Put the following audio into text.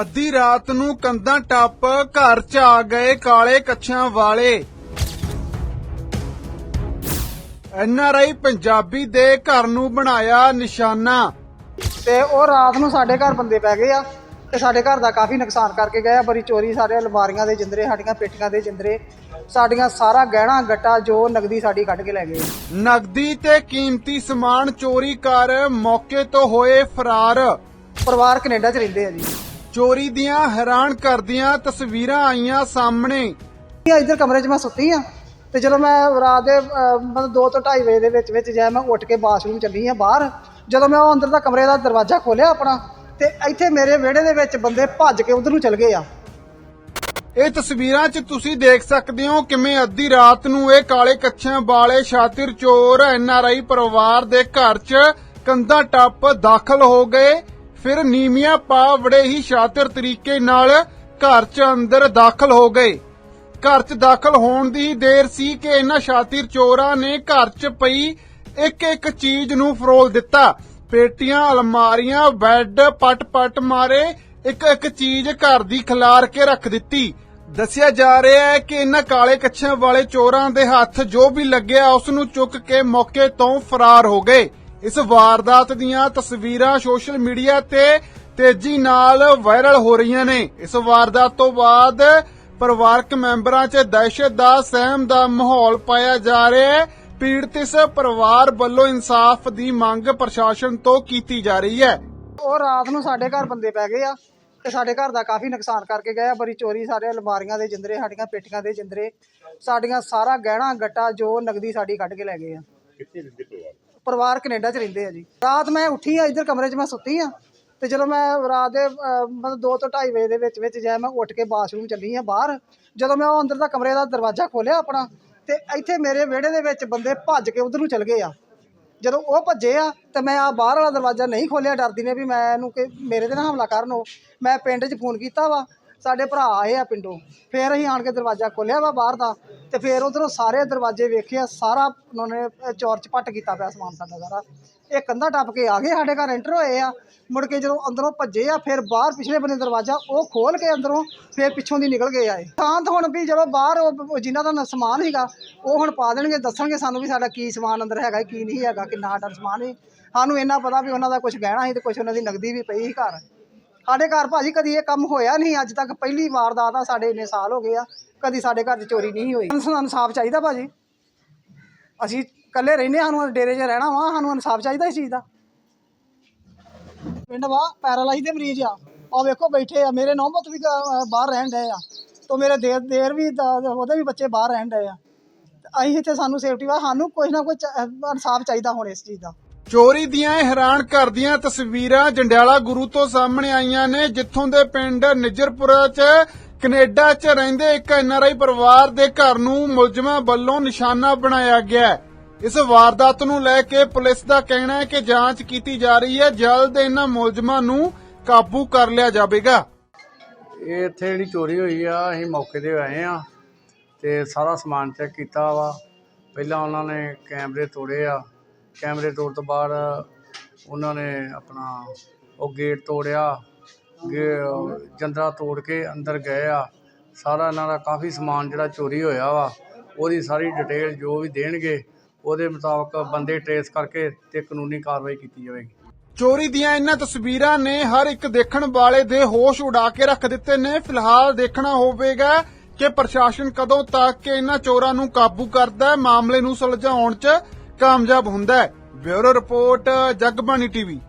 ਅੱਧੀ ਰਾਤ ਨੂੰ ਕੰਧਾਂ ਟੱਪ ਘਰ ਚ ਆ ਗਏ ਕਾਲੇ ਕੱਛਾਂ ਵਾਲੇ। ਐਨਆਰਆਈ ਪੰਜਾਬੀ ਦੇ ਘਰ ਨੂੰ ਬਣਾਇਆ ਨਿਸ਼ਾਨਾ। ਤੇ ਉਹ ਰਾਤ ਨੂੰ ਸਾਡੇ ਘਰ ਬੰਦੇ ਪੈ ਗਏ ਆ ਤੇ ਸਾਡੇ ਘਰ ਦਾ ਕਾਫੀ ਨੁਕਸਾਨ ਕਰਕੇ ਗਏ ਆ। ਬੜੀ ਚੋਰੀ ਸਾਡੇ ਅਲਮਾਰੀਆਂ ਦੇ ਜਿੰਦਰੇ ਸਾਡੀਆਂ ਪੇਟੀਆਂ ਦੇ ਜਿੰਦਰੇ ਸਾਡੀਆਂ ਸਾਰਾ ਗਹਿਣਾ ਗੱਟਾ ਜੋ ਨਗਦੀ ਸਾਡੀ ਕੱਢ ਕੇ ਲੈ ਗਏ। ਨਗਦੀ ਤੇ ਕੀਮਤੀ ਸਮਾਨ ਚੋਰੀ ਕਰ ਮੌਕੇ ਤੋਂ ਹੋਏ ਫਰਾਰ। ਪਰਿਵਾਰ ਕੈਨੇਡਾ 'ਚ ਰਹਿੰਦੇ ਆ ਜੀ। ਚੋਰੀ ਦੀਆਂ ਹੈਰਾਨ ਕਰਦੀਆਂ ਤਸਵੀਰਾਂ ਆਈਆਂ ਸਾਹਮਣੇ। ਮੈਂ ਇੱਧਰ ਕਮਰੇ 'ਚ ਮੈਂ ਸੁੱਤੀ ਆ ਤੇ ਜਦੋਂ ਮੈਂ ਰਾਤ ਦੇ ਅਹ, ਮਤਲਬ 2 ਤੋਂ 2:30 ਵਜੇ ਦੇ ਵਿੱਚ ਵਿੱਚ ਜੈ ਮੈਂ ਉੱਠ ਕੇ ਬਾਥਰੂਮ ਚੱਲੀ ਆ ਬਾਹਰ ਜਦੋਂ ਮੈਂ ਉਹ ਅੰਦਰ ਦਾ ਕਮਰੇ ਦਾ ਦਰਵਾਜ਼ਾ ਖੋਲ੍ਹਿਆ ਆਪਣਾ ਤੇ ਇੱਥੇ ਮੇਰੇ ਵਿਹੜੇ ਦੇ ਵਿੱਚ ਬੰਦੇ ਭੱਜ ਕੇ ਉਧਰ ਨੂੰ ਚਲ ਗਏ ਆ। ਇਹ ਤਸਵੀਰਾਂ 'ਚ ਤੁਸੀਂ ਦੇਖ ਸਕਦੇ ਹੋ ਕਿਵੇਂ ਅੱਧੀ ਰਾਤ ਨੂੰ ਇਹ ਕਾਲੇ ਕੱਛਿਆਂ ਵਾਲੇ ਸ਼ਾਤਿਰ ਚੋਰ ਐਨਆਰਆਈ ਪਰਿਵਾਰ ਦੇ ਘਰ 'ਚ ਕੰਧਾਂ ਟੱਪ ਦਾਖਲ ਹੋ ਗਏ। ਫਿਰ ਨੀਮੀਆਂ ਪਾ ਬੜੇ ਹੀ ਸ਼ਾਤਰ ਤਰੀਕੇ ਨਾਲ ਘਰ 'ਚ ਅੰਦਰ ਦਾਖਲ ਹੋ ਗਏ। ਘਰ 'ਚ ਦਾਖਲ ਹੋਣ ਦੀ ਦੇਰ ਸੀ ਕਿ ਇਹਨਾਂ ਸ਼ਾਤਿਰ ਚੋਰਾਂ ਨੇ ਘਰ 'ਚ ਪਈ ਇੱਕ ਇੱਕ ਚੀਜ਼ ਨੂੰ ਫਰੋਲ ਦਿੱਤਾ। ਪੇਟੀਆਂ, ਅਲਮਾਰੀਆਂ, ਬੈੱਡ ਪਟ-ਪਟ ਮਾਰੇ ਇੱਕ ਇੱਕ ਚੀਜ਼ ਘਰ ਦੀ ਖਿਲਾਰ ਕੇ ਰੱਖ ਦਿੱਤੀ। ਦੱਸਿਆ ਜਾ ਰਿਹਾ ਹੈ ਕਿ ਇਹਨਾਂ ਕਾਲੇ ਕੱਛਿਆਂ ਵਾਲੇ ਚੋਰਾਂ ਦੇ ਹੱਥ ਜੋ ਵੀ ਲੱਗਿਆ ਉਸ ਨੂੰ ਚੁੱਕ ਕੇ ਮੌਕੇ ਤੋਂ ਫਰਾਰ ਹੋ ਗਏ। ਇਸ ਵਾਰਦਾਤ ਦੀਆਂ ਤਸਵੀਰਾਂ ਸੋਸ਼ਲ ਮੀਡੀਆ ਤੇ ਤੇਜ਼ੀ ਨਾਲ ਵਾਇਰਲ ਹੋ ਰਹੀਆਂ ਨੇ। ਇਸ ਵਾਰਦਾਤ ਤੋਂ ਬਾਅਦ ਪਰਿਵਾਰਕ ਮੈਂਬਰਾਂ 'ਚ ਦਹਿਸ਼ਤ ਦਾ ਸਹਿਮ ਦਾ ਮਾਹੌਲ ਪਾਇਆ ਜਾ ਰਿਹਾ ਹੈ। ਪੀੜਤ ਇਸ ਪਰਿਵਾਰ ਵੱਲੋਂ ਇਨਸਾਫ ਦੀ ਮੰਗ ਪ੍ਰਸ਼ਾਸਨ ਤੋਂ ਕੀਤੀ ਜਾ ਰਹੀ ਹੈ। ਉਹ ਰਾਤ ਨੂੰ ਸਾਡੇ ਘਰ ਬੰਦੇ ਪੈ ਗਏ ਆ ਤੇ ਸਾਡੇ ਘਰ ਦਾ ਕਾਫੀ ਨੁਕਸਾਨ ਕਰਕੇ ਗਏ ਆ। ਬੜੀ ਚੋਰੀ ਸਾਡੇ ਅਲਮਾਰੀਆਂ ਦੇ ਜਿੰਦਰੇ ਸਾਡੀਆਂ ਪੇਟੀਆਂ ਦੇ ਜਿੰਦਰੇ ਸਾਡੀਆਂ ਸਾਰਾ ਗਹਿਣਾ ਗੱਟਾ ਜੋ ਨਗਦੀ ਸਾਡੀ ਕੱਢ ਕੇ ਲੈ ਗਏ ਆ। ਪਰਿਵਾਰ? ਪਰਿਵਾਰ ਕੈਨੇਡਾ 'ਚ ਰਹਿੰਦੇ ਆ ਜੀ। ਰਾਤ ਮੈਂ ਉੱਠੀ ਆ ਇੱਧਰ ਕਮਰੇ 'ਚ ਮੈਂ ਸੁੱਤੀ ਆ ਤੇ ਜਦੋਂ ਮੈਂ ਰਾਤ ਦੇ ਅਹ, ਮਤਲਬ 2 ਤੋਂ 2:30 ਵਜੇ ਦੇ ਵਿੱਚ ਵਿੱਚ ਜੈ ਮੈਂ ਉੱਠ ਕੇ ਬਾਥਰੂਮ ਚੱਲੀ ਆ ਬਾਹਰ। ਜਦੋਂ ਮੈਂ ਉਹ ਅੰਦਰ ਦਾ ਕਮਰੇ ਦਾ ਦਰਵਾਜ਼ਾ ਖੋਲ੍ਹਿਆ ਆਪਣਾ ਤੇ ਇੱਥੇ ਮੇਰੇ ਵਿਹੜੇ ਦੇ ਵਿੱਚ ਬੰਦੇ ਭੱਜ ਕੇ ਉਧਰ ਨੂੰ ਚਲ ਗਏ ਆ। ਜਦੋਂ ਉਹ ਭੱਜੇ ਆ ਤੇ ਮੈਂ ਆ ਬਾਹਰ ਵਾਲਾ ਦਰਵਾਜ਼ਾ ਨਹੀਂ ਖੋਲਿਆ ਡਰਦੀ ਨੇ ਵੀ ਮੈਂ ਇਹਨੂੰ ਕਿ ਮੇਰੇ ਤੇ ਨਾ ਹਮਲਾ ਕਰਨ ਉਹ। ਮੈਂ ਪਿੰਡ 'ਚ ਫੋਨ ਕੀਤਾ ਵਾ ਸਾਡੇ ਭਰਾ ਆਏ ਆ ਪਿੰਡੋਂ। ਫੇਰ ਅਸੀਂ ਆਣ ਕੇ ਦਰਵਾਜ਼ਾ ਖੋਲਿਆ ਵਾ ਬਾਹਰ ਦਾ ਤੇ ਫੇਰ ਉਧਰੋਂ ਸਾਰੇ ਦਰਵਾਜ਼ੇ ਵੇਖਿਆ ਸਾਰਾ ਉਹਨਾਂ ਨੇ ਚੋਰ ਚੌਰ ਚਪੱਟ ਕੀਤਾ ਪਿਆ ਸਮਾਨ ਸਾਡਾ ਸਾਰਾ। ਇਹ ਕੰਧਾ ਟੱਪ ਕੇ ਆ ਗਏ ਸਾਡੇ ਘਰ ਐਂਟਰ ਹੋਏ ਆ। ਮੁੜ ਕੇ ਜਦੋਂ ਅੰਦਰੋਂ ਭੱਜੇ ਆ, ਫਿਰ ਬਾਹਰ ਪਿਛਲੇ ਬੰਨੇ ਦਰਵਾਜ਼ਾ ਉਹ ਖੋਲ ਕੇ ਅੰਦਰੋਂ ਫਿਰ ਪਿੱਛੋਂ ਦੀ ਨਿਕਲ ਗਏ ਆਏ ਸ਼ਾਂਤ ਹੁਣ ਵੀ ਜਦੋਂ ਬਾਹਰ ਉਹ ਉਹ ਜਿਨ੍ਹਾਂ ਦਾ ਸਮਾਨ ਸੀਗਾ, ਉਹ ਹੁਣ ਪਾ ਦੇਣਗੇ, ਦੱਸਣਗੇ ਸਾਨੂੰ ਵੀ ਸਾਡਾ ਕੀ ਸਮਾਨ ਅੰਦਰ ਹੈਗਾ, ਕੀ ਨਹੀਂ ਹੈਗਾ, ਕਿੰਨਾ ਸਾਡਾ ਸਮਾਨ ਹੈ ਸਾਨੂੰ ਇੰਨਾ ਪਤਾ ਵੀ ਉਹਨਾਂ ਦਾ ਕੁਝ ਗਹਿਣਾ ਸੀ ਤੇ ਕੁਝ ਉਹਨਾਂ ਦੀ ਨਗਦੀ ਵੀ ਪਈ ਸੀ ਘਰ। ਸਾਡੇ ਘਰ ਭਾਜੀ ਕਦੀ ਇਹ ਕੰਮ ਹੋਇਆ ਨਹੀਂ, ਅੱਜ ਤੱਕ ਪਹਿਲੀ ਵਾਰਦਾਤ ਆ, ਸਾਡੇ ਇੰਨੇ ਸਾਲ ਹੋ ਗਏ ਆ, ਕਦੀ ਸਾਡੇ ਘਰ 'ਚ ਚੋਰੀ ਨਹੀਂ ਹੋਈ। ਸਾਨੂੰ ਇਨਸਾਫ ਚਾਹੀਦਾ ਭਾਜੀ। ਅਸੀਂ ਇਕੱਲੇ ਰਹਿੰਦੇ ਸਾਨੂੰ ਡੇਰੇ 'ਚ ਰਹਿਣਾ ਵਾ, ਸਾਨੂੰ ਇਨਸਾਫ ਚਾਹੀਦਾ ਇਸ ਚੀਜ਼ ਦਾ। ਪਿੰਡ ਵਾ, ਪੈਰਾਲਾਈਜ਼ ਦੇ ਮਰੀਜ਼ ਆ। ਆ ਵੇਖੋ ਬੈਠੇ ਆ, ਮੇਰੇ ਨੌ ਪੁੱਤ ਵੀ ਬਾਹਰ ਰਹਿਣ ਡਏ ਆ। ਤੋਂ ਮੇਰੇ ਦੇਰ ਦੇਰ ਵੀ ਉਹਦੇ ਵੀ ਬੱਚੇ ਬਾਹਰ ਰਹਿਣ ਡਏ ਆ। ਤੇ ਅਸੀਂ ਇੱਥੇ ਸਾਨੂੰ ਸੇਫਟੀ ਵਾ, ਸਾਨੂੰ ਕੁਝ ਨਾ ਕੁਝ ਇਨਸਾਫ ਚਾਹੀਦਾ ਹੁਣ ਇਸ ਚੀਜ਼ ਦਾ। ਚੋਰੀ ਦੀਆਂ ਇਹ ਹੈਰਾਨ ਕਰਦੀਆਂ ਤਸਵੀਰਾਂ ਜੰਡਿਆਲਾ ਗੁਰੂ ਤੋਂ ਸਾਹਮਣੇ ਆਈਆਂ ਨੇ, ਜਿੱਥੋਂ ਦੇ ਪਿੰਡ ਨਿਜਰਪੁਰਾ 'ਚ ਕੈਨੇਡਾ 'ਚ ਰਹਿੰਦੇ ਇੱਕ ਐਨਆਰਆਈ ਪਰਿਵਾਰ ਦੇ ਘਰ ਨੂੰ ਮੁਲਜ਼ਮਾਂ ਵੱਲੋਂ ਨਿਸ਼ਾਨਾ ਬਣਾਇਆ ਗਿਆ ਇਸ ਵਾਰਦਾਤ ਨੂੰ ਲੈ ਕੇ ਪੁਲਿਸ ਦਾ ਕਹਿਣਾ ਹੈ ਕਿ ਜਾਂਚ ਕੀਤੀ ਜਾ ਰਹੀ ਹੈ, ਜਲਦ ਇਹਨਾਂ ਮੁਲਜ਼ਮਾਂ ਨੂੰ ਕਾਬੂ ਕਰ ਲਿਆ ਜਾਵੇਗਾ। ਇਹ ਇੱਥੇ ਜਿਹੜੀ ਚੋਰੀ ਹੋਈ ਆ, ਅਸੀਂ ਮੌਕੇ ਤੇ ਆਏ ਆ ਤੇ ਸਾਰਾ ਸਮਾਨ ਚੈੱਕ ਕੀਤਾ ਵਾ। ਪਹਿਲਾਂ ਉਹਨਾਂ ਨੇ ਕੈਮਰੇ ਤੋੜੇ ਆ। ਕੈਮਰੇ ਤੋੜ ਤੋਂ ਬਾਅਦ ਉਹਨਾਂ ਨੇ ਆਪਣਾ ਉਹ ਗੇਟ ਤੋੜਿਆ, ਗੇ- ਜੰਦਰਾ ਤੋੜ ਕੇ ਅੰਦਰ ਗਏ ਆ। ਸਾਰਾ ਇਹਨਾਂ ਦਾ ਕਾਫੀ ਸਮਾਨ ਜਿਹੜਾ ਚੋਰੀ ਹੋਇਆ ਵਾ, ਉਹਦੀ ਸਾਰੀ ਡਿਟੇਲ ਜੋ ਵੀ ਦੇਣਗੇ, ਉਹਦੇ ਮੁਤਾਬਕ ਬੰਦੇ ਟਰੇਸ ਕਰਕੇ ਤੇ ਕਾਨੂੰਨੀ ਕਾਰਵਾਈ ਕੀਤੀ ਜਾਵੇਗੀ। ਚੋਰੀ ਦੀਆਂ ਇਹਨਾਂ ਤਸਵੀਰਾਂ ਨੇ ਹਰ ਇੱਕ ਦੇਖਣ ਵਾਲੇ ਦੇ ਹੋਸ਼ ਉਡਾ ਕੇ ਰੱਖ ਦਿੱਤੇ ਨੇ। ਫਿਲਹਾਲ ਦੇਖਣਾ ਹੋਵੇਗਾ ਕਿ ਪ੍ਰਸ਼ਾਸਨ ਕਦੋਂ ਤੱਕ ਇਹਨਾਂ ਚੋਰਾਂ ਨੂੰ ਕਾਬੂ ਕਰਦਾ ਹੈ ਮਾਮਲੇ ਨੂੰ ਸੁਲਝਾਉਣ 'ਚ। ਕਾਮਯਾਬ ਹੁੰਦਾ ਹੈ। Bureau report Jagbani TV.